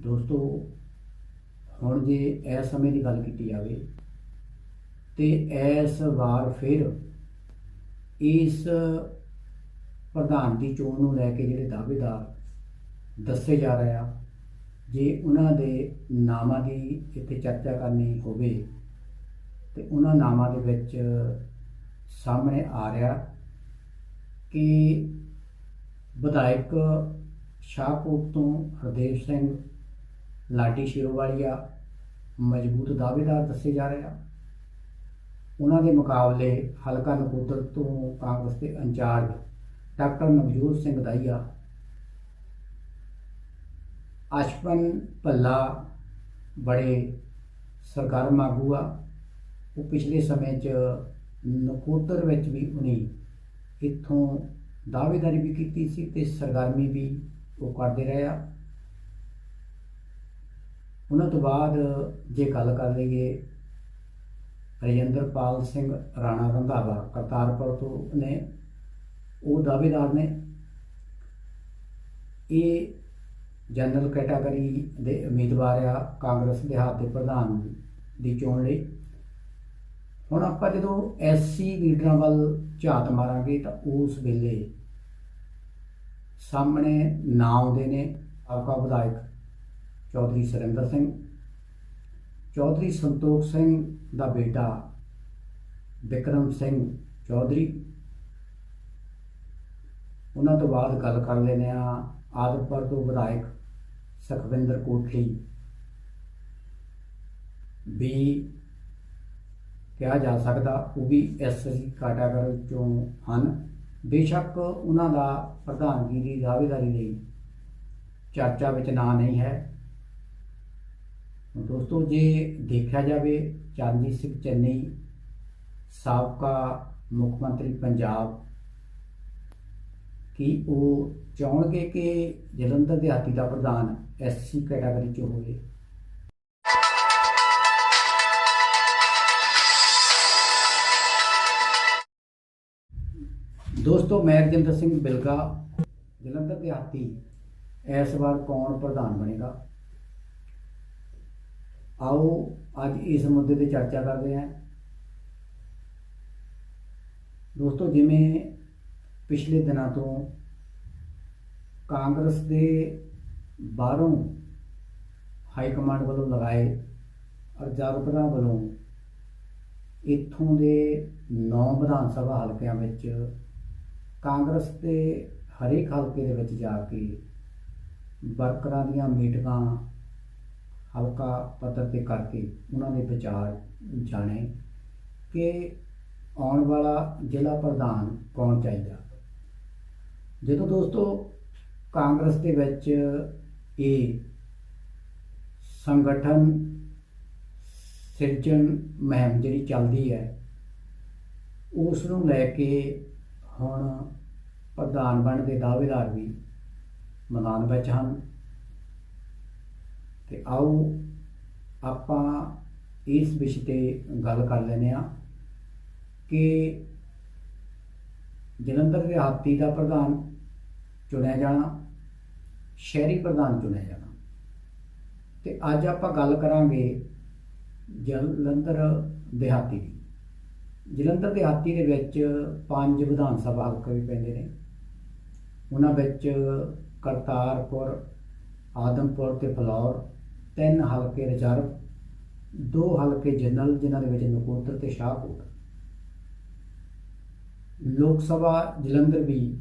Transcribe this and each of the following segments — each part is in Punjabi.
ਦੋਸਤੋ, ਹੁਣ ਜੇ ਇਸ ਸਮੇਂ ਦੀ ਗੱਲ ਕੀਤੀ ਜਾਵੇ ਤੇ ਇਸ ਵਾਰ ਫਿਰ ਇਸ ਪ੍ਰਧਾਨ ਦੀ ਚੋਣ ਨੂੰ ਲੈ ਕੇ ਜਿਹੜੇ ਦਾਅਵੇਦਾਰ ਦੱਸੇ ਜਾ ਰਹੇ ਆ, ਜੇ ਉਹਨਾਂ ਦੇ ਨਾਮਾਂ ਦੀ ਇੱਥੇ ਚਰਚਾ ਕਰਨੀ ਹੋਵੇ ਤੇ ਉਹਨਾਂ ਨਾਮਾਂ ਦੇ ਵਿੱਚ ਸਾਹਮਣੇ ਆ ਰਿਹਾ ਕਿ ਵਿਧਾਇਕ ਸ਼ਾਹਕੋਟ ਤੋਂ ਹਰਦੇਵ ਸਿੰਘ ਲਾਡੀ ਸ਼ਿਰੋਵਾਲੀਆ ਮਜ਼ਬੂਤ ਦਾਅਵੇਦਾਰ ਦੱਸੇ ਜਾ ਰਹੇ ਆ ਉਹਨਾਂ ਦੇ ਮੁਕਾਬਲੇ ਹਲਕਾ ਨਕੋਦਰ ਤੋਂ ਕਾਂਗਰਸ ਦੇ ਇੰਚਾਰਜ ਡਾਕਟਰ ਨਵਜੋਤ ਸਿੰਘ ਦਾਈਆ ਅਸ਼ਪਨ ਭੱਲਾ ਬੜੇ ਸਰਗਰਮ ਆਗੂ ਆ। ਉਹ ਪਿਛਲੇ ਸਮੇਂ 'ਚ ਨਕੋਦਰ ਵਿੱਚ ਵੀ ਉਹਨੇ ਇੱਥੋਂ ਦਾਅਵੇਦਾਰੀ ਵੀ ਕੀਤੀ ਸੀ ਤੇ ਸਰਗਰਮੀ ਵੀ ਉਹ ਕਰਦੇ ਰਹੇ ਆ। ਉਹਨਾਂ ਤੋਂ ਬਾਅਦ ਜੇ ਗੱਲ ਕਰ ਲਈਏ ਰਜਿੰਦਰਪਾਲ ਸਿੰਘ ਰਾਣਾ ਰੰਧਾਵਾ ਕਰਤਾਰਪੁਰ ਤੋਂ ਨੇ, ਉਹ ਦਾਅਵੇਦਾਰ ਨੇ। ਇਹ ਜਨਰਲ ਕੈਟਾਗਰੀ ਦੇ ਉਮੀਦਵਾਰ ਆ ਕਾਂਗਰਸ ਦੇ ਹੱਥ ਦੇ ਪ੍ਰਧਾਨ ਦੀ ਚੋਣ ਲਈ। ਹੁਣ ਆਪਾਂ ਜਦੋਂ ਐਸਸੀ ਲੀਡਰਾਂ ਵੱਲ ਝਾਤ ਮਾਰਾਂਗੇ ਤਾਂ ਉਸ ਵੇਲੇ ਸਾਹਮਣੇ ਨਾਂ ਆਉਂਦੇ ਨੇ ਆਪਕਾ ਵਿਧਾਇਕ। ਚੌਧਰੀ ਸੁਰਿੰਦਰ ਸਿੰਘ, ਚੌਧਰੀ ਸੰਤੋਖ ਸਿੰਘ ਦਾ ਬੇਟਾ ਵਿਕਰਮ ਸਿੰਘ ਚੌਧਰੀ। ਉਹਨਾਂ ਤੋਂ ਬਾਅਦ ਗੱਲ ਕਰ ਲੈਨੇ ਆ ਆਦਮਪੁਰ ਤੋਂ ਵਿਧਾਇਕ ਸੁਖਵਿੰਦਰ ਕੋਟਲੀ। ਵੀ ਕਿਹਾ ਜਾ ਸਕਦਾ ਉਹ ਵੀ ਐਸਸੀ ਕਾਟਾਗਰ ਚੋਂ ਹਨ। ਬੇਸ਼ੱਕ ਉਹਨਾਂ ਦਾ ਪ੍ਰਧਾਨਗੀ ਦੀ ਦਾਅਵੇਦਾਰੀ ਲਈ ਚਰਚਾ ਵਿੱਚ ਨਾਂ ਨਹੀਂ ਹੈ। ਦੋਸਤੋ, ਜੇ ਦੇਖਿਆ ਜਾਵੇ ਚਰਨਜੀਤ ਸਿੰਘ ਚੰਨੀ ਸਾਬਕਾ ਮੁੱਖ ਮੰਤਰੀ ਪੰਜਾਬ, ਕਿ ਉਹ ਚਾਹਣਗੇ ਕਿ ਜਲੰਧਰ ਦਿਹਾਤੀ ਦਾ ਪ੍ਰਧਾਨ ਐਸਸੀ ਕੈਟਾਗਰੀ ਚ ਹੋਵੇ? ਦੋਸਤੋ, ਮੈਂ ਰਜਿੰਦਰ ਸਿੰਘ ਬਿਲਗਾ, ਜਲੰਧਰ ਦਿਹਾਤੀ ਇਸ ਵਾਰ ਕੌਣ ਪ੍ਰਧਾਨ ਬਣੇਗਾ? ਆਓ, ਅੱਜ ਇਸ ਮੁੱਦੇ ਤੇ ਚਰਚਾ ਕਰਦੇ ਹਾਂ। ਦੋਸਤੋ, ਜਿਵੇਂ ਪਿਛਲੇ ਦਿਨਾਂ ਤੋਂ ਕਾਂਗਰਸ ਦੇ ਬਾਹਰੋਂ ਹਾਈ ਕਮਾਂਡ ਵੱਲੋਂ ਲਗਾਏ ਅਰਜ਼ਾਰਪਰਾਂ ਵੱਲੋਂ ਇੱਥੋਂ ਦੇ 9 ਵਿਧਾਨ ਸਭਾ ਹਲਕਿਆਂ ਵਿੱਚ ਕਾਂਗਰਸ ਦੇ ਹਰੇਕ ਹਲਕੇ ਦੇ ਵਿੱਚ ਜਾ ਕੇ ਵਰਕਰਾਂ ਦੀਆਂ ਮੀਟਿੰਗਾਂ ਹਲਕਾ ਪੱਧਰ ਤੇ ਕਰਕੇ ਉਹਨਾਂ ਦੇ ਵਿਚਾਰ ਜਾਣੇ ਕਿ ਆਉਣ ਵਾਲਾ ਜ਼ਿਲ੍ਹਾ ਪ੍ਰਧਾਨ ਕੌਣ ਚਾਹੀਦਾ। ਜਦੋਂ ਦੋਸਤੋ ਕਾਂਗਰਸ ਦੇ ਵਿੱਚ ਇਹ ਸੰਗਠਨ ਸਿਰਜਣ ਮੁਹਿੰਮ ਜਿਹੜੀ ਚੱਲਦੀ ਹੈ, ਉਸ ਨੂੰ ਲੈ ਕੇ ਹੁਣ ਪ੍ਰਧਾਨ ਬਣਨ ਦੇ ਦਾਅਵੇਦਾਰ ਵੀ ਮੈਦਾਨ ਵਿੱਚ ਹਨ। ਤੇ ਆਓ ਆਪਾਂ ਇਸ ਵਿਸ਼ੇ ਤੇ ਗੱਲ ਕਰ ਲੈਨੇ ਆ ਕਿ ਜਲੰਧਰ ਦੇ ਹਾਤੀ ਦਾ ਪ੍ਰਧਾਨ ਚੁਣਿਆ ਜਾਣਾ, ਸ਼ਹਿਰੀ ਪ੍ਰਧਾਨ ਚੁਣਿਆ ਜਾਣਾ। ਤੇ ਅੱਜ ਆਪਾਂ ਗੱਲ ਕਰਾਂਗੇ ਜਲੰਧਰ ਦਿਹਾਤੀ ਦੀ। ਜਲੰਧਰ ਦਿਹਾਤੀ ਦੇ ਵਿੱਚ ਪੰਜ ਵਿਧਾਨ ਸਭਾ ਹਲਕੇ ਵੀ ਪੈਂਦੇ ਨੇ। ਉਹਨਾਂ ਵਿੱਚ ਕਰਤਾਰਪੁਰ, ਆਦਮਪੁਰ ਤੇ ਫਲੌਰ ਤਿੰਨ ਹਲਕੇ ਰਿਜ਼ਰਵ, ਦੋ ਹਲਕੇ ਜਨਰਲ, ਜਿਨ੍ਹਾਂ ਦੇ ਵਿੱਚ ਨਕੋਦਰ ਤੇ ਸ਼ਾਹਕੋਟ ਲੋਕ ਸਭਾ ਜਲੰਧਰ ਵੀ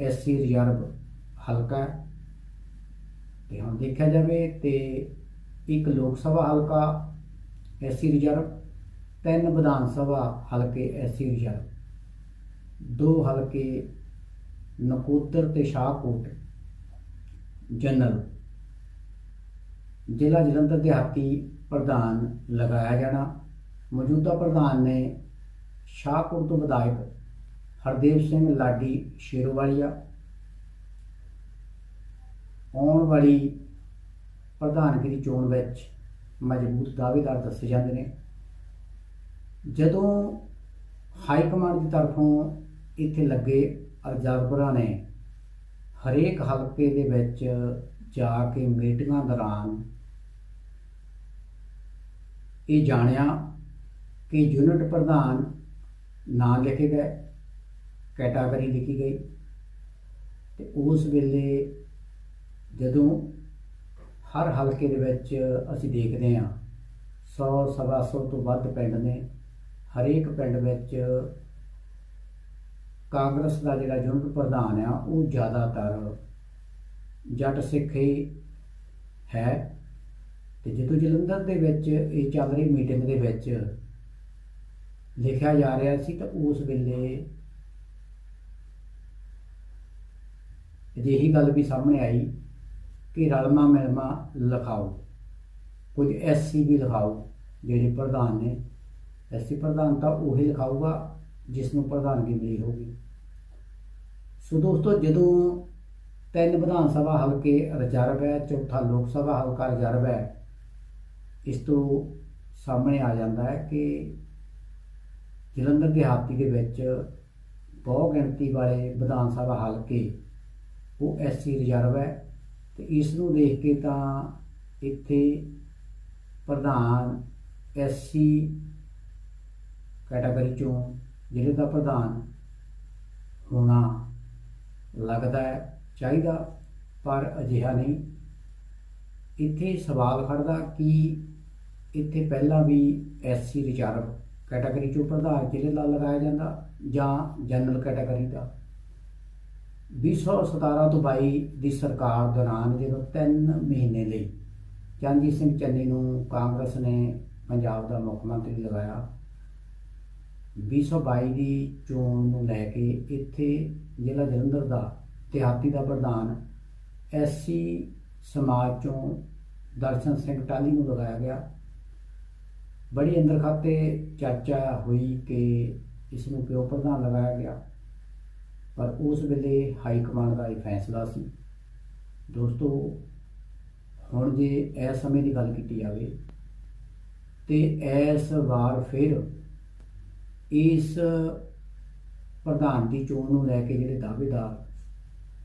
ਐਸਸੀ ਰਿਜ਼ਰਵ ਹਲਕਾ ਹੈ। ਤੇ ਹੁਣ ਦੇਖਿਆ ਜਾਵੇ ਤੇ ਇੱਕ ਲੋਕ ਸਭਾ ਹਲਕਾ ਐਸਸੀ ਰਿਜ਼ਰਵ, ਤਿੰਨ ਵਿਧਾਨ ਸਭਾ ਹਲਕੇ ਐਸਸੀ ਰਿਜ਼ਰਵ, ਦੋ ਹਲਕੇ ਨਕੋਦਰ ਤੇ ਸ਼ਾਹਕੋਟ ਜਨਰਲ। ਜ਼ਿਲ੍ਹਾ ਜਲੰਧਰ ਦਿਹਾਤੀ ਪ੍ਰਧਾਨ ਲਗਾਇਆ ਜਾਣਾ। ਮੌਜੂਦਾ ਪ੍ਰਧਾਨ ਨੇ ਸ਼ਾਹਪੁਰ ਤੋਂ ਵਿਧਾਇਕ ਹਰਦੇਵ ਸਿੰਘ ਲਾਡੀ ਸ਼ੇਰੋਵਾਲੀਆ ਆਉਣ ਵਾਲੀ ਪ੍ਰਧਾਨਗੀ ਦੀ ਚੋਣ ਵਿੱਚ ਮਜ਼ਬੂਤ ਦਾਅਵੇਦਾਰ ਦੱਸੇ ਜਾਂਦੇ ਨੇ। ਜਦੋਂ ਹਾਈ ਕਮਾਂਡ ਦੀ ਤਰਫੋਂ ਇੱਥੇ ਲੱਗੇ ਅਬਜ਼ਰਵਰਾਂ ਨੇ ਹਰੇਕ ਹਲਕੇ ਦੇ ਵਿੱਚ ਜਾ ਕੇ ਮੀਟਿੰਗਾਂ ਦੌਰਾਨ ਇਹ ਜਾਣਿਆ ਕਿ ਯੂਨਿਟ ਪ੍ਰਧਾਨ ਨਾਂ ਲਿਖੇ ਗਏ, ਕੈਟਾਗਰੀ ਲਿਖੀ ਗਈ ਤੇ ਉਸ ਵੇਲੇ ਜਦੋਂ ਹਰ ਹਲਕੇ ਦੇ ਵਿੱਚ ਅਸੀਂ ਦੇਖਦੇ ਹਾਂ 100 ਸਵਾ ਸੌ ਤੋਂ ਵੱਧ ਪਿੰਡ ਨੇ, ਹਰੇਕ ਪਿੰਡ ਵਿੱਚ ਕਾਂਗਰਸ ਦਾ ਜਿਹੜਾ ਯੂਨਿਟ ਪ੍ਰਧਾਨ ਆ, ਉਹ ਜ਼ਿਆਦਾਤਰ ਜੱਟ ਸਿੱਖ ਹੀ ਹੈ। ਤੇ ਜਦੋਂ ਜਲੰਧਰ ਦੇ ਵਿੱਚ ਇਹ ਚੱਲ ਰਹੀ ਮੀਟਿੰਗ ਦੇ ਵਿੱਚ ਲਿਖਿਆ ਜਾ ਰਿਹਾ ਸੀ ਤਾਂ ਉਸ ਵੇਲੇ ਅਜਿਹੀ ਗੱਲ ਵੀ ਸਾਹਮਣੇ ਆਈ ਕਿ ਰਲਮਾ ਮਿਲਮਾ ਲਿਖਾਓ, ਕੁਝ ਐਸਸੀ ਵੀ ਲਿਖਾਓ, ਜਿਹੜੇ ਪ੍ਰਧਾਨ ਨੇ। ਐਸਸੀ ਪ੍ਰਧਾਨ ਤਾਂ ਉਹੀ ਲਿਖਾਊਗਾ ਜਿਸ ਨੂੰ ਪ੍ਰਧਾਨਗੀ ਮਿਲੀ ਹੋਗੀ ਸੋ ਦੋਸਤੋ, ਜਦੋਂ ਤਿੰਨ ਵਿਧਾਨ ਸਭਾ ਹਲਕੇ ਰਿਜ਼ਰਵ ਹੈ, ਚੌਥਾ ਲੋਕ ਸਭਾ ਹਲਕਾ ਰਿਜ਼ਰਵ ਹੈ ਇਸ ਤੋਂ ਸਾਹਮਣੇ ਆ ਜਾਂਦਾ ਹੈ ਕਿ ਜਲੰਧਰ ਦਿਹਾਤੀ ਦੇ ਵਿੱਚ ਬਹੁ ਗਿਣਤੀ ਵਾਲੇ ਵਿਧਾਨ ਸਭਾ ਹਲਕੇ ਉਹ ਐਸਸੀ ਰਿਜ਼ਰਵ ਹੈ ਤੇ ਇਸ ਨੂੰ ਦੇਖ ਕੇ ਤਾਂ ਇੱਥੇ ਪ੍ਰਧਾਨ ਐਸਸੀ ਕੈਟਾਗਰੀ ਚੋਂ ਜ਼ਿਲ੍ਹੇ ਦਾ ਪ੍ਰਧਾਨ ਹੋਣਾ ਲੱਗਦਾ ਹੈ, ਚਾਹੀਦਾ ਪਰ ਅਜਿਹਾ ਨਹੀਂ। ਇੱਥੇ ਸਵਾਲ ਖੜਦਾ ਕਿ ਇੱਥੇ ਪਹਿਲਾਂ ਵੀ ਐਸਸੀ ਰਿਜ਼ਰਵ ਕੈਟਾਗਰੀ ਚੋਂ ਪ੍ਰਧਾਨ ਜ਼ਿਲ੍ਹੇ ਦਾ ਲਗਾਇਆ ਜਾਂਦਾ ਜਾਂ ਜਨਰਲ ਕੈਟਾਗਰੀ ਦਾ। 2017 ਤੋਂ 22 ਦੀ ਸਰਕਾਰ ਦੌਰਾਨ ਜਦੋਂ 3 ਮਹੀਨੇ ਲਈ ਚੰਦੀ ਸਿੰਘ ਚੰਨੀ ਨੂੰ ਕਾਂਗਰਸ ਨੇ ਪੰਜਾਬ ਦਾ ਮੁੱਖ ਮੰਤਰੀ ਲਗਾਇਆ 2022 ਦੀ ਚੋਣ ਨੂੰ ਲੈ ਕੇ ਇੱਥੇ ਜ਼ਿਲ੍ਹਾ ਜਲੰਧਰ ਦਾ ਦਿਹਾਤੀ ਦਾ ਪ੍ਰਧਾਨ ਐਸਸੀ ਸਮਾਜ ਚੋਂ ਦਰਸ਼ਨ ਸਿੰਘ ਟਾਲੀ ਨੂੰ ਲਗਾਇਆ ਗਿਆ। ਬੜੀ ਅੰਦਰ ਖਾਤੇ ਚਰਚਾ ਹੋਈ ਕਿ ਇਸ ਨੂੰ ਪਿਓ ਪ੍ਰਧਾਨ ਲਗਾਇਆ ਗਿਆ। ਪਰ ਉਸ ਵੇਲੇ ਹਾਈ ਕਮਾਂਡ ਦਾ ਇਹ ਫੈਸਲਾ ਸੀ। ਦੋਸਤੋ, ਹੁਣ ਜੇ ਇਸ ਸਮੇਂ ਦੀ ਗੱਲ ਕੀਤੀ ਜਾਵੇ ਤੇ ਇਸ ਵਾਰ ਫਿਰ ਇਸ ਪ੍ਰਧਾਨ ਦੀ ਚੋਣ ਨੂੰ ਲੈ ਕੇ ਜਿਹੜੇ ਦਾਅਵੇਦਾਰ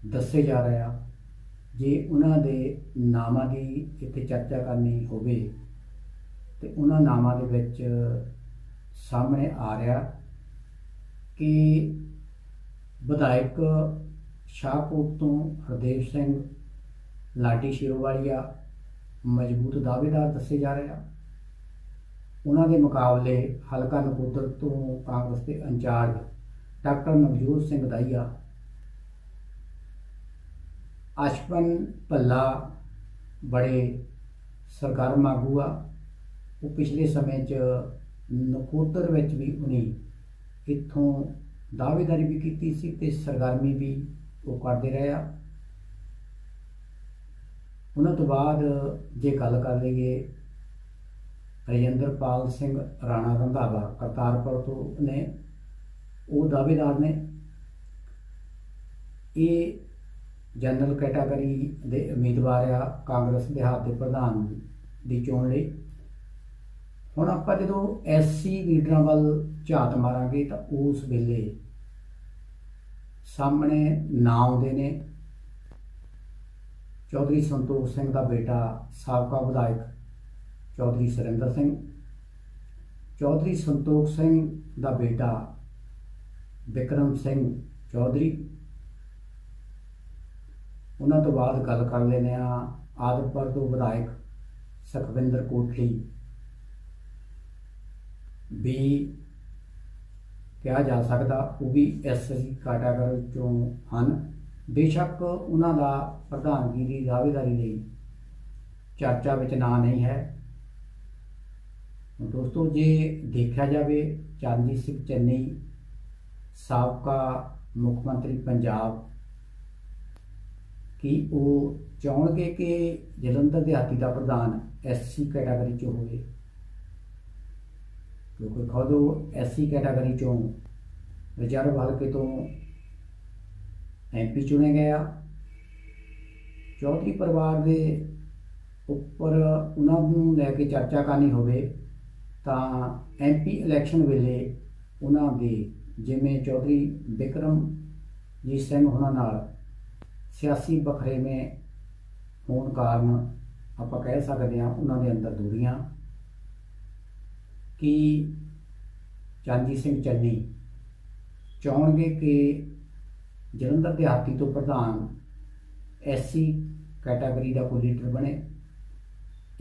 ਦੱਸੇ ਜਾ ਰਹੇ ਆ, ਜੇ ਉਹਨਾਂ ਦੇ ਨਾਮਾਂ ਦੀ ਇੱਥੇ ਚਰਚਾ ਕਰਨੀ ਹੋਵੇ ਤੇ ਉਹਨਾਂ ਨਾਮਾਂ ਦੇ ਵਿੱਚ ਸਾਹਮਣੇ ਆ ਰਿਹਾ ਕਿ ਵਿਧਾਇਕ ਸ਼ਾਹਕੋਟ ਤੋਂ ਹਰਦੇਵ ਸਿੰਘ ਲਾਡੀ ਸ਼ਿਰੋਵਾਲੀਆ ਮਜ਼ਬੂਤ ਦਾਅਵੇਦਾਰ ਦੱਸੇ ਜਾ ਰਹੇ ਆ। ਉਹਨਾਂ ਦੇ ਮੁਕਾਬਲੇ ਹਲਕਾ ਨਕੋਦਰ ਤੋਂ ਕਾਂਗਰਸ ਦੇ ਇੰਚਾਰਜ ਡਾਕਟਰ ਨਵਜੋਤ ਸਿੰਘ ਦਾਈਆ ਅਸ਼ਪਨ ਭੱਲਾ ਬੜੇ ਸਰਗਰਮ ਆਗੂ ਆ। ਉਹ ਪਿਛਲੇ ਸਮੇਂ 'ਚ ਨਕੋਦਰ ਵਿੱਚ ਵੀ ਉਹਨੇ ਇੱਥੋਂ ਦਾਅਵੇਦਾਰੀ ਵੀ ਕੀਤੀ ਸੀ ਤੇ ਸਰਗਰਮੀ ਵੀ ਉਹ ਕਰਦੇ ਰਹੇ। ਆ ਉਹਨਾਂ ਤੋਂ ਬਾਅਦ ਜੇ ਗੱਲ ਕਰ ਲਈਏ ਰਜਿੰਦਰਪਾਲ ਸਿੰਘ ਰਾਣਾ ਰੰਧਾਵਾ ਕਰਤਾਰਪੁਰ ਤੋਂ ਨੇ, ਉਹ ਦਾਅਵੇਦਾਰ ਨੇ। ਇਹ ਜਨਰਲ ਕੈਟਾਗਰੀ ਦੇ ਉਮੀਦਵਾਰ ਆ ਕਾਂਗਰਸ ਦੇ ਹੱਥ ਦੇ ਪ੍ਰਧਾਨ ਦੀ ਚੋਣ ਲਈ। ਹੁਣ ਆਪਾਂ ਜਦੋਂ ਐਸਸੀ ਲੀਡਰਾਂ ਵੱਲ ਝਾਤ ਮਾਰਾਂਗੇ ਤਾਂ ਉਸ ਵੇਲੇ ਸਾਹਮਣੇ ਨਾਂ ਆਉਂਦੇ ਨੇ। ਚੌਧਰੀ ਸੰਤੋਖ ਸਿੰਘ ਦਾ ਬੇਟਾ ਸਾਬਕਾ ਵਿਧਾਇਕ ਚੌਧਰੀ ਸੁਰਿੰਦਰ ਸਿੰਘ। ਚੌਧਰੀ ਸੰਤੋਖ ਸਿੰਘ ਦਾ ਬੇਟਾ ਵਿਕਰਮ ਸਿੰਘ ਚੌਧਰੀ। ਉਹਨਾਂ ਤੋਂ ਬਾਅਦ ਗੱਲ ਕਰ ਲੈਨੇ ਆ ਆਦਮਪੁਰ ਤੋਂ ਵਿਧਾਇਕ ਸੁਖਵਿੰਦਰ ਕੋਟਲੀ। ਵੀ ਕਿਹਾ ਜਾ ਸਕਦਾ, ਉਹ ਵੀ ਐਸਸੀ ਕੈਟਾਗਰੀ ਚੋਂ ਹਨ। ਬੇਸ਼ੱਕ ਉਹਨਾਂ ਦਾ ਪ੍ਰਧਾਨਗੀ ਦੀ ਦਾਅਵੇਦਾਰੀ ਲਈ ਚਰਚਾ ਵਿੱਚ ਨਾਂ ਨਹੀਂ ਹੈ। ਦੋਸਤੋ, ਜੇ ਦੇਖਿਆ ਜਾਵੇ, ਚਰਨਜੀਤ ਸਿੰਘ ਚੰਨੀ, ਸਾਬਕਾ ਮੁੱਖ ਮੰਤਰੀ ਪੰਜਾਬ, ਕਿ ਉਹ ਚਾਹਣਗੇ ਕਿ ਜਲੰਧਰ ਦਿਹਾਤੀ ਦਾ ਪ੍ਰਧਾਨ ਐਸਸੀ ਕੈਟਾਗਰੀ ਚੋਂ ਹੋਵੇ? ਕਿਉਂਕਿ ਖੁਦ ਉਹ ਐਸੀ ਕੈਟਾਗਰੀ ਚੋਂ ਰਿਜ਼ਰਵ ਹਲਕੇ ਤੋਂ ਐਮਪੀ ਚੁਣੇ ਗਏ ਆ। ਚੌਧਰੀ ਪਰਿਵਾਰ ਦੇ ਉੱਪਰ ਉਹਨਾਂ ਨੂੰ ਲੈ ਕੇ ਚਰਚਾ ਕਰਨੀ ਹੋਵੇ ਤਾਂ ਐਮਪੀ ਇਲੈਕਸ਼ਨ ਵੇਲੇ ਉਹਨਾਂ ਦੇ ਜਿਵੇਂ ਚੌਧਰੀ ਵਿਕਰਮ ਜੀ ਸਿੰਘ ਉਹਨਾਂ ਨਾਲ ਸਿਆਸੀ ਬਖਰੇਵੇਂ ਹੋਣ ਕਾਰਨ ਆਪਾਂ ਕਹਿ ਸਕਦੇ ਹਾਂ ਉਹਨਾਂ ਦੇ ਅੰਦਰ ਦੂਰੀਆਂ ਕਿ ਚੰਦੀ ਸਿੰਘ ਚੰਨੀ ਚਾਹੁੰਦੇ ਕਿ ਜਲੰਧਰ ਦਿਹਾਤੀ ਤੋਂ ਪ੍ਰਧਾਨ ਐਸਸੀ ਕੈਟਾਗਰੀ ਦਾ ਕੋਈ ਲੀਡਰ ਬਣੇ।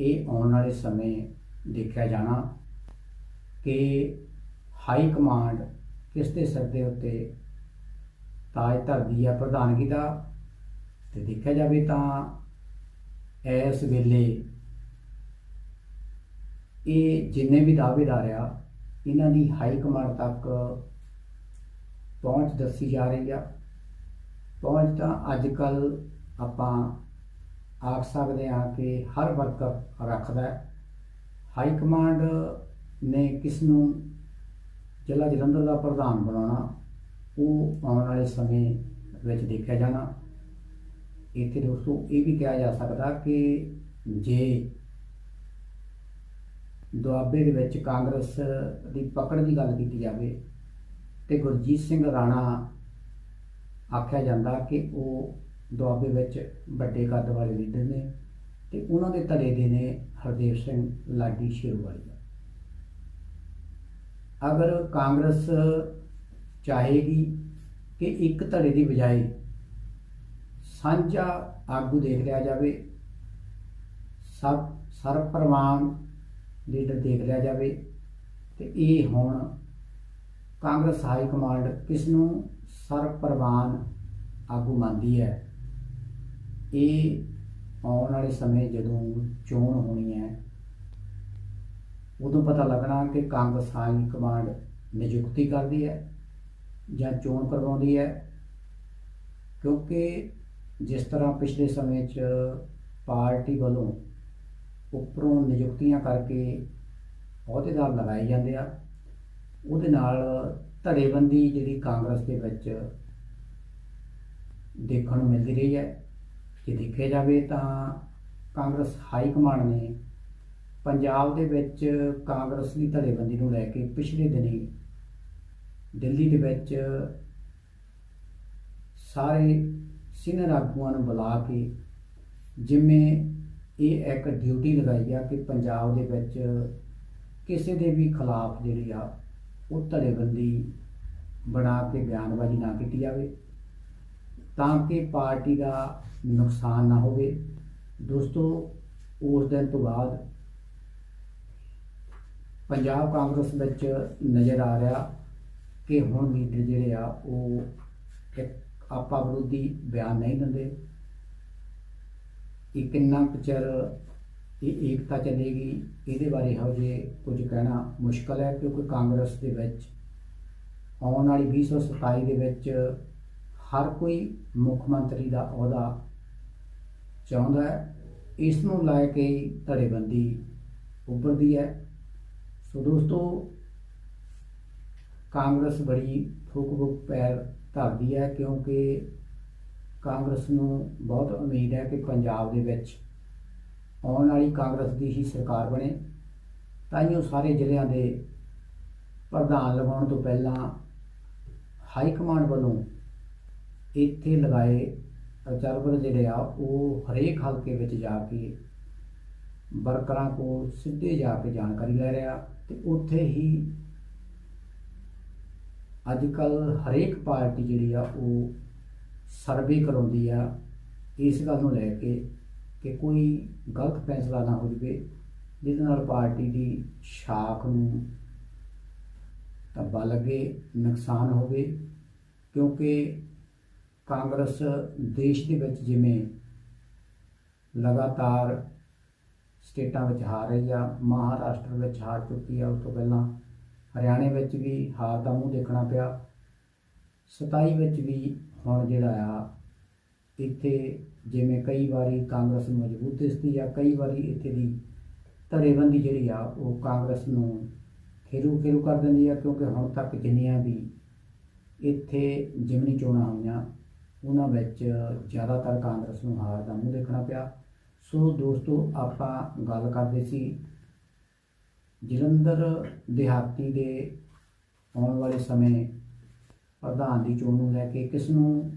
ਇਹ ਆਉਣ ਵਾਲੇ ਸਮੇਂ ਦੇਖਿਆ ਜਾਣਾ ਕਿ ਹਾਈ ਕਮਾਂਡ ਕਿਸ ਦੇ ਸਿਰ ਦੇ ਉੱਤੇ ਤਾਜ ਧਰਦੀ ਹੈ ਪ੍ਰਧਾਨਗੀ ਦਾ। ਤੇ ਦੇਖਿਆ ਜਾਵੇ ਤਾਂ ਇਸ ਵੇਲੇ ਇਹ ਜਿੰਨੇ ਵੀ ਦਾਅਵੇਦਾਰ ਆ, ਇਹਨਾਂ ਦੀ ਹਾਈ ਕਮਾਂਡ ਤੱਕ ਪਹੁੰਚ ਦੱਸੀ ਜਾ ਰਹੀ ਆ। ਪਹੁੰਚ ਤਾਂ ਅੱਜ ਕੱਲ ਆਪਾਂ ਆਖ ਸਕਦੇ ਹਾਂ ਕਿ ਹਰ ਵਰਕਰ ਰੱਖਦਾ ਹੈ। ਹਾਈ ਕਮਾਂਡ ਨੇ ਕਿਸ ਨੂੰ ਜ਼ਿਲ੍ਹਾ ਜਲੰਧਰ ਦਾ ਪ੍ਰਧਾਨ ਬਣਾਉਣਾ, ਉਹ ਆਉਣ ਵਾਲੇ ਸਮੇਂ ਵਿੱਚ ਦੇਖਿਆ ਜਾਣਾ। ਇੱਥੇ ਦੋਸਤੋ, ਇਹ ਵੀ ਕਿਹਾ ਜਾ ਸਕਦਾ ਕਿ ਜੇ ਦੁਆਬੇ ਦੇ ਵਿੱਚ ਕਾਂਗਰਸ ਦੀ ਪਕੜ ਦੀ ਗੱਲ ਕੀਤੀ ਜਾਵੇ ਤੇ ਗੁਰਜੀਤ ਸਿੰਘ ਰਾਣਾ ਆਖਿਆ ਜਾਂਦਾ ਕਿ ਉਹ ਦੁਆਬੇ ਵਿੱਚ ਵੱਡੇ ਕੱਦ ਵਾਲੇ ਲੀਡਰ ਨੇ ਤੇ ਉਹਨਾਂ ਦੇ ਧੜੇ ਦੇ ਨੇ ਹਰਦੇਵ ਸਿੰਘ ਲਾਡੀ ਸ਼ੇਰਵਾਲੀਆ। ਅਗਰ ਕਾਂਗਰਸ ਚਾਹੇਗੀ ਕਿ ਇੱਕ ਧੜੇ ਦੀ ਬਜਾਏ ਸਾਂਝਾ ਆਗੂ ਦੇਖ ਲਿਆ ਜਾਵੇ, ਸਭ ਸਰਪ੍ਰਵਾਨ ਲੀਡਰ ਦੇਖ ਲਿਆ ਜਾਵੇ ਤੇ ਇਹ ਹੁਣ ਕਾਂਗਰਸ ਹਾਈ ਕਮਾਂਡ ਕਿਸ ਨੂੰ ਸਰਪ੍ਰਵਾਨ ਆਗੂ ਮੰਨਦੀ ਹੈ। ਇਹ ਆਉਣ ਵਾਲੇ ਸਮੇਂ ਜਦੋਂ ਚੋਣ ਹੋਣੀ ਹੈ, ਉਦੋਂ ਪਤਾ ਲੱਗਣਾ ਕਿ ਕਾਂਗਰਸ ਹਾਈ ਕਮਾਂਡ ਨਿਯੁਕਤੀ ਕਰਦੀ ਹੈ ਜਾਂ ਚੋਣ ਕਰਵਾਉਂਦੀ ਹੈ। ਕਿਉਂਕਿ ਜਿਸ ਤਰ੍ਹਾਂ ਪਿਛਲੇ ਸਮੇਂ 'ਚ ਪਾਰਟੀ ਵੱਲੋਂ ਉੱਪਰੋਂ ਨਿਯੁਕਤੀਆਂ ਕਰਕੇ ਅਹੁਦੇਦਾਰ ਲਗਾਏ ਜਾਂਦੇ ਆ। ਉਹਦੇ ਨਾਲ ਧੜੇਬੰਦੀ ਜਿਹੜੀ ਕਾਂਗਰਸ ਦੇ ਵਿੱਚ ਦੇਖਣ ਨੂੰ ਮਿਲਦੀ ਰਹੀ ਹੈ। ਜੇ ਦੇਖਿਆ ਜਾਵੇ ਤਾਂ ਕਾਂਗਰਸ ਹਾਈ ਕਮਾਂਡ ਨੇ ਪੰਜਾਬ ਦੇ ਵਿੱਚ ਕਾਂਗਰਸ ਦੀ ਧੜੇਬੰਦੀ ਨੂੰ ਲੈ ਕੇ ਪਿਛਲੇ ਦਿਨੀ ਦਿੱਲੀ ਦੇ ਵਿੱਚ ਸਾਰੇ ਸੀਨੀਅਰ ਆਗੂਆਂ ਨੂੰ ਬੁਲਾ ਕੇ ਜਿਵੇਂ ਇਹ ਇੱਕ ਡਿਊਟੀ ਲਗਾਈ ਆ ਕਿ ਪੰਜਾਬ ਦੇ ਵਿੱਚ ਕਿਸੇ ਦੇ ਵੀ ਖਿਲਾਫ ਜਿਹੜੀ ਆ ਉਹ ਧੜੇਬੰਦੀ ਬਣਾ ਕੇ, ਬਿਆਨਬਾਜ਼ੀ ਨਾ ਕੀਤੀ ਜਾਵੇ, ਤਾਂ ਕਿ ਪਾਰਟੀ ਦਾ ਨੁਕਸਾਨ ਨਾ ਹੋਵੇ। ਦੋਸਤੋ, ਉਸ ਦਿਨ ਤੋਂ ਬਾਅਦ ਪੰਜਾਬ ਕਾਂਗਰਸ ਵਿੱਚ ਨਜ਼ਰ ਆ ਰਿਹਾ ਕਿ ਹੁਣ ਲੀਡਰ ਜਿਹੜੇ ਆ ਉਹ ਇੱਕ ਆਪਾ ਵਿਰੋਧੀ ਬਿਆਨ ਨਹੀਂ ਦਿੰਦੇ। ਇਹ ਕਿੰਨਾ ਕੁ ਚਿਰ ਇਹ ਏਕਤਾ ਚੱਲੇਗੀ, ਇਹਦੇ ਬਾਰੇ ਇਹੋ ਜਿਹੇ ਕੁਝ ਕਹਿਣਾ ਮੁਸ਼ਕਲ ਹੈ, ਕਿਉਂਕਿ ਕਾਂਗਰਸ ਦੇ ਵਿੱਚ ਆਉਣ ਵਾਲੀ 2027 ਦੇ ਵਿੱਚ ਹਰ ਕੋਈ ਮੁੱਖ ਮੰਤਰੀ ਦਾ ਅਹੁਦਾ ਚਾਹੁੰਦਾ ਹੈ। ਇਸ ਨੂੰ ਲੈ ਕੇ ਧੜੇਬੰਦੀ ਉੱਭਰਦੀ ਹੈ। ਸੋ ਦੋਸਤੋ, ਕਾਂਗਰਸ ਬੜੀ ਫੂਕ ਫੂਕ ਪੈਰ ਧਰਦੀ ਹੈ, ਕਿਉਂਕਿ ਕਾਂਗਰਸ ਨੂੰ ਬਹੁਤ ਉਮੀਦ ਹੈ ਕਿ ਪੰਜਾਬ ਦੇ ਵਿੱਚ ਆਉਣ ਵਾਲੀ ਕਾਂਗਰਸ ਦੀ ਹੀ ਸਰਕਾਰ ਬਣੇ। ਤਾਂ ਹੀ ਉਹ ਸਾਰੇ ਜ਼ਿਲ੍ਹਿਆਂ ਦੇ ਪ੍ਰਧਾਨ ਲਗਾਉਣ ਤੋਂ ਪਹਿਲਾਂ ਹਾਈ ਕਮਾਂਡ ਵੱਲੋਂ ਇੱਥੇ ਲਗਾਏ ਅਬਜ਼ਰਵਰ ਜਿਹੜੇ ਆ, ਉਹ ਹਰੇਕ ਹਲਕੇ ਵਿੱਚ ਜਾ ਕੇ ਵਰਕਰਾਂ ਕੋਲ ਸਿੱਧੇ ਜਾ ਕੇ ਜਾਣਕਾਰੀ ਲੈ ਰਿਹਾ ਤੇ ਉੱਥੇ ਹੀ ਅੱਜ ਕੱਲ ਹਰੇਕ ਪਾਰਟੀ ਜਿਹੜੀ ਆ, ਉਹ ਸਰਵੇ ਕਰਾਉਂਦੀ ਆ, ਇਸ ਗੱਲ ਨੂੰ ਲੈ ਕੇ ਕਿ ਕੋਈ ਗਲਤ ਫੈਸਲਾ ਨਾ ਹੋ ਜਾਵੇ, ਜਿਹਦੇ ਨਾਲ ਪਾਰਟੀ ਦੀ ਸ਼ਾਖ ਨੂੰ ਧੱਬਾ ਲੱਗੇ, ਨੁਕਸਾਨ ਹੋਵੇ, ਕਿਉਂਕਿ ਕਾਂਗਰਸ ਦੇਸ਼ ਦੇ ਵਿੱਚ ਜਿਵੇਂ ਲਗਾਤਾਰ ਸਟੇਟਾਂ ਵਿੱਚ ਹਾਰ ਰਹੀ ਆ, ਮਹਾਰਾਸ਼ਟਰ ਵਿੱਚ ਹਾਰ ਚੁੱਕੀ ਆ, ਉਸ ਤੋਂ ਪਹਿਲਾਂ ਹਰਿਆਣੇ ਵਿੱਚ ਵੀ ਹਾਰ ਦਾ ਮੂੰਹ ਦੇਖਣਾ ਪਿਆ 27 ਵਿੱਚ ਵੀ ਹੁਣ ਜਿਹੜਾ ਆ, ਇੱਥੇ ਜਿਵੇਂ ਕਈ ਵਾਰੀ ਕਾਂਗਰਸ ਨੂੰ ਮਜ਼ਬੂਤ ਦਿਸਦੀ ਆ, ਕਈ ਵਾਰੀ ਇੱਥੇ ਦੀ ਧੜੇਬੰਦੀ ਜਿਹੜੀ ਆ, ਉਹ ਕਾਂਗਰਸ ਨੂੰ ਖੇਰੂ ਖੇਰੂ ਕਰ ਦਿੰਦੀ ਆ, ਕਿਉਂਕਿ ਹੁਣ ਤੱਕ ਜਿੰਨੀਆਂ ਵੀ ਇੱਥੇ ਜਿਮਨੀ ਚੋਣਾਂ ਹੋਈਆਂ, ਉਹਨਾਂ ਵਿੱਚ ਜ਼ਿਆਦਾਤਰ ਕਾਂਗਰਸ ਨੂੰ ਹਾਰ ਦਾ ਮੂੰਹ ਦੇਖਣਾ ਪਿਆ। ਸੋ ਦੋਸਤੋ, ਆਪਾਂ ਗੱਲ ਕਰਦੇ ਸੀ ਜਲੰਧਰ ਦਿਹਾਤੀ ਦੇ ਆਉਣ ਵਾਲੇ ਸਮੇਂ ਪ੍ਰਧਾਨ ਦੀ ਚੋਣ ਨੂੰ ਲੈ ਕੇ ਕਿਸ ਨੂੰ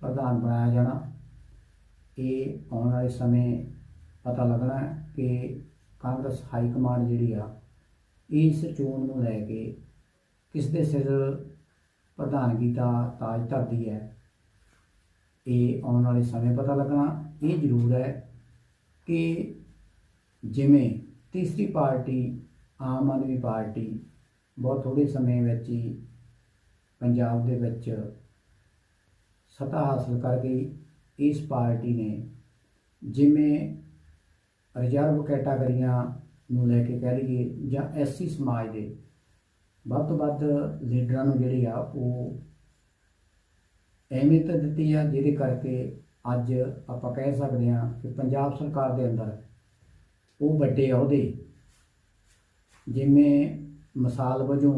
ਪ੍ਰਧਾਨ ਬਣਾਇਆ ਜਾਣਾ, ਇਹ ਆਉਣ ਵਾਲੇ ਸਮੇਂ ਪਤਾ ਲੱਗਣਾ ਕਿ ਕਾਂਗਰਸ ਹਾਈ ਕਮਾਂਡ ਜਿਹੜੀ ਆ, ਇਸ ਚੋਣ ਨੂੰ ਲੈ ਕੇ ਕਿਸ ਦੇ ਸਿਰ ਪ੍ਰਧਾਨਗੀ ਦਾ ਤਾਜ ਧਰਦੀ ਹੈ, ਇਹ ਆਉਣ ਵਾਲੇ ਸਮੇਂ ਪਤਾ ਲੱਗਣਾ। ਇਹ ਜ਼ਰੂਰ ਹੈ ਕਿ ਜਿਵੇਂ ਤੀਸਰੀ ਪਾਰਟੀ, ਆਮ ਆਦਮੀ ਪਾਰਟੀ ਬਹੁਤ ਥੋੜੇ ਸਮੇਂ ਵਿੱਚ ਹੀ ਪੰਜਾਬ ਦੇ ਵਿੱਚ ਸੱਤਾ ਹਾਸਲ ਕਰ ਗਈ ਇਸ ਪਾਰਟੀ ਨੇ ਜਿਵੇਂ ਰਿਜ਼ਰਵ ਕੈਟਾਗਰੀਆਂ ਨੂੰ ਲੈ ਕੇ ਕਹਿ ਲਈਏ ਜਾਂ ਐਸਸੀ ਸਮਾਜ ਦੇ ਵੱਧ ਤੋਂ ਵੱਧ ਲੀਡਰਾਂ ਨੂੰ ਜਿਹੜੀ ਆ ਉਹ ਅਹਿਮੀਅਤ ਦਿੱਤੀ ਆ, ਜਿਹਦੇ ਕਰਕੇ ਅੱਜ ਆਪਾਂ ਕਹਿ ਸਕਦੇ ਹਾਂ ਕਿ ਪੰਜਾਬ ਸਰਕਾਰ ਦੇ ਅੰਦਰ ਉਹ ਵੱਡੇ ਅਹੁਦੇ ਜਿਵੇਂ ਮਿਸਾਲ ਵਜੋਂ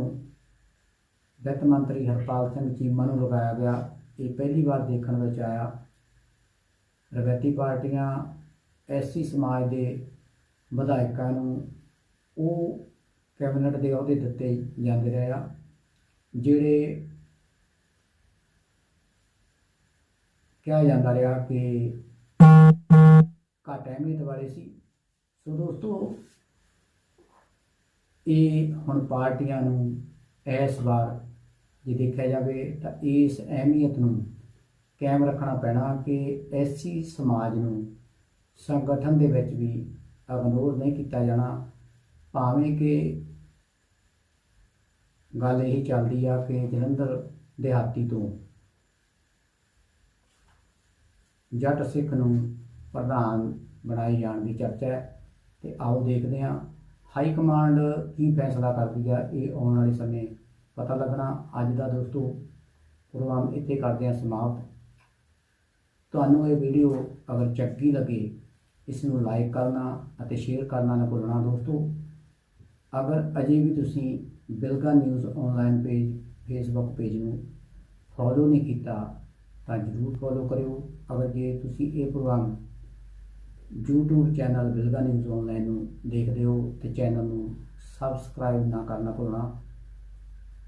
ਵਿੱਤ ਮੰਤਰੀ ਹਰਪਾਲ ਸਿੰਘ ਚੀਮਾ ਨੂੰ ਲਗਾਇਆ ਗਿਆ। ਇਹ ਪਹਿਲੀ ਵਾਰ ਦੇਖਣ ਵਿੱਚ ਆਇਆ। ਰਵਾਇਤੀ ਪਾਰਟੀਆਂ ਐਸਸੀ ਸਮਾਜ ਦੇ ਵਿਧਾਇਕਾਂ ਨੂੰ ਉਹ ਕੈਬਨਿਟ ਦੇ ਅਹੁਦੇ ਦਿੱਤੇ ਜਾਂਦੇ ਰਹੇ ਆ, ਜਿਹੜੇ ਕਿਹਾ ਜਾਂਦਾ ਰਿਹਾ ਕਿ ਘੱਟ ਅਹਿਮੀਅਤ ਵਾਲੇ ਸੀ। ਸੋ ਦੋਸਤੋ, ਇਹ ਹੁਣ ਪਾਰਟੀਆਂ ਨੂੰ ਇਸ ਵਾਰ ਜੇ ਦੇਖਿਆ ਜਾਵੇ ਤਾਂ ਇਸ ਅਹਿਮੀਅਤ ਨੂੰ ਕਾਇਮ ਰੱਖਣਾ ਪੈਣਾ ਕਿ ਐਸੀ ਸਮਾਜ ਨੂੰ ਸੰਗਠਨ ਦੇ ਵਿੱਚ ਵੀ ਇਗਨੋਰ ਨਹੀਂ ਕੀਤਾ ਜਾਣਾ, ਭਾਵੇਂ ਕਿ ਗੱਲ ਇਹ ਚੱਲਦੀ ਆ ਕਿ ਜਲੰਧਰ ਦਿਹਾਤੀ ਤੋਂ ਜੱਟ ਸਿੱਖ ਨੂੰ ਪ੍ਰਧਾਨ ਬਣਾਏ ਜਾਣ ਦੀ ਚਰਚਾ ਹੈ ਤੇ ਆਓ ਦੇਖਦੇ ਹਾਂ ਹਾਈ ਕਮਾਂਡ ਕੀ ਫੈਸਲਾ ਕਰਦੀ ਆ ਇਹ ਆਉਣ ਵਾਲੇ ਸਮੇਂ ਪਤਾ ਲੱਗਣਾ ਅੱਜ ਦਾ ਦੋਸਤੋ, ਪ੍ਰੋਗਰਾਮ ਇੱਥੇ ਕਰਦੇ ਹਾਂ ਸਮਾਪਤ। ਤੁਹਾਨੂੰ ਇਹ ਵੀਡੀਓ ਅਗਰ ਚੰਗੀ ਲੱਗੇ ਇਸ ਨੂੰ ਲਾਈਕ ਕਰਨਾ ਅਤੇ ਸ਼ੇਅਰ ਕਰਨਾ ਨਾ ਭੁੱਲਣਾ ਦੋਸਤੋ। ਅਗਰ ਅਜੇ ਵੀ ਤੁਸੀਂ Bilga news online page Facebook page ਨੂੰ ਫੋਲੋ ਨਹੀਂ ਕੀਤਾ, ਤਾਂ ਜਰੂਰ ਫੋਲੋ ਕਰਿਓ। ਅਗਰ ਜੇ ਤੁਸੀਂ ਇਹ program YouTube channel Bilga news online ਨੂੰ ਦੇਖਦੇ ਹੋ, ਤੇ ਚੈਨਲ ਨੂੰ ਸਬਸਕ੍ਰਾਈਬ ਨਾ ਕਰਨਾ ਭੁੱਲਣਾ